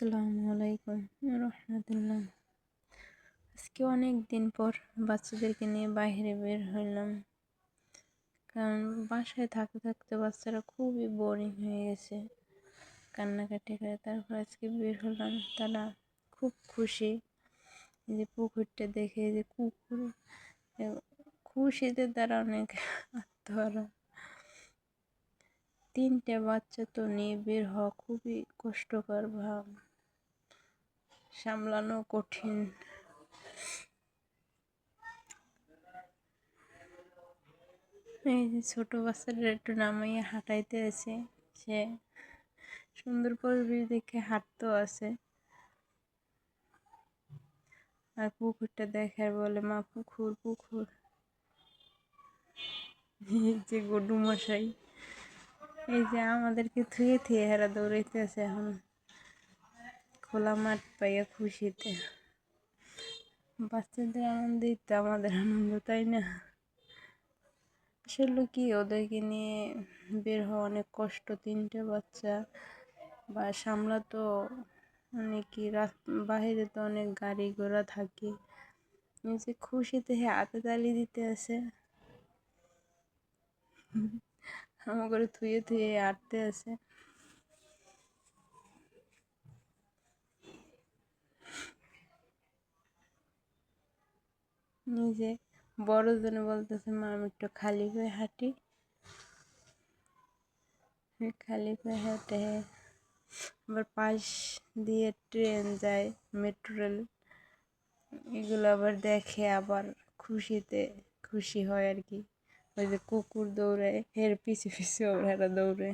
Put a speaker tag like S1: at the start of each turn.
S1: আসসালামু আলাইকুম রহমতুল্লাহ। আজকে অনেক দিন পর বাচ্চাদেরকে নিয়ে বাইরে বের হইলাম। কারণ বাসায় থাকতে থাকতে বাচ্চারা খুবই বোরিং হয়ে গেছে। কান্নাকাটি করে তারপর আজকে বের হলাম। তারা খুব খুশি। যে পুকুরটা দেখে যে কুকুর খুশিতে তারা অনেক আত্মহারা। তিনটে বাচ্চা তো নিয়ে বের হওয়া খুবই কষ্টকর ভাব। সামলানো কঠিন। এই যে ছোট বাচ্চাটা একটু নামাইয়া হাঁটাইতে আছে। সে সুন্দর পরিবেশ দেখে হাঁটতেও আছে। আর পুকুরটা দেখার বলে, মা, পুকুর পুকুর। যে গডু মশাই এই যে আমাদেরকে থুয়ে থুয়ে হেরা দৌড়াইতে আছে এখন। খোলা মাঠ পাইয়া খুশিতে। বাচ্চাদের আনন্দ তো আমাদের আনন্দ, তাই না? আসলে কি, ওদেরকে নিয়ে বের হওয়া অনেক কষ্ট। তিনটে বাচ্চা, বা সামলাতো অনেকই বাহিরে তো অনেক গাড়ি ঘোড়া থাকে। যে খুশিতে হাতে তালি দিতে আসে আছে করে থুয়ে থুয়ে আটতে আছে। নিজে বড়জনে বলতেছে, মা, আমি একটু খালি পায়ে হাঁটি। খালি পায়ে হাঁটে। আবার পাশ দিয়ে ট্রেন যায়, মেট্রো রেল। এগুলো আবার দেখে আবার খুশিতে খুশি হয় আর কি। ওই যে কুকুর দৌড়ে এর পিছু পিছু ওরা দৌড়ে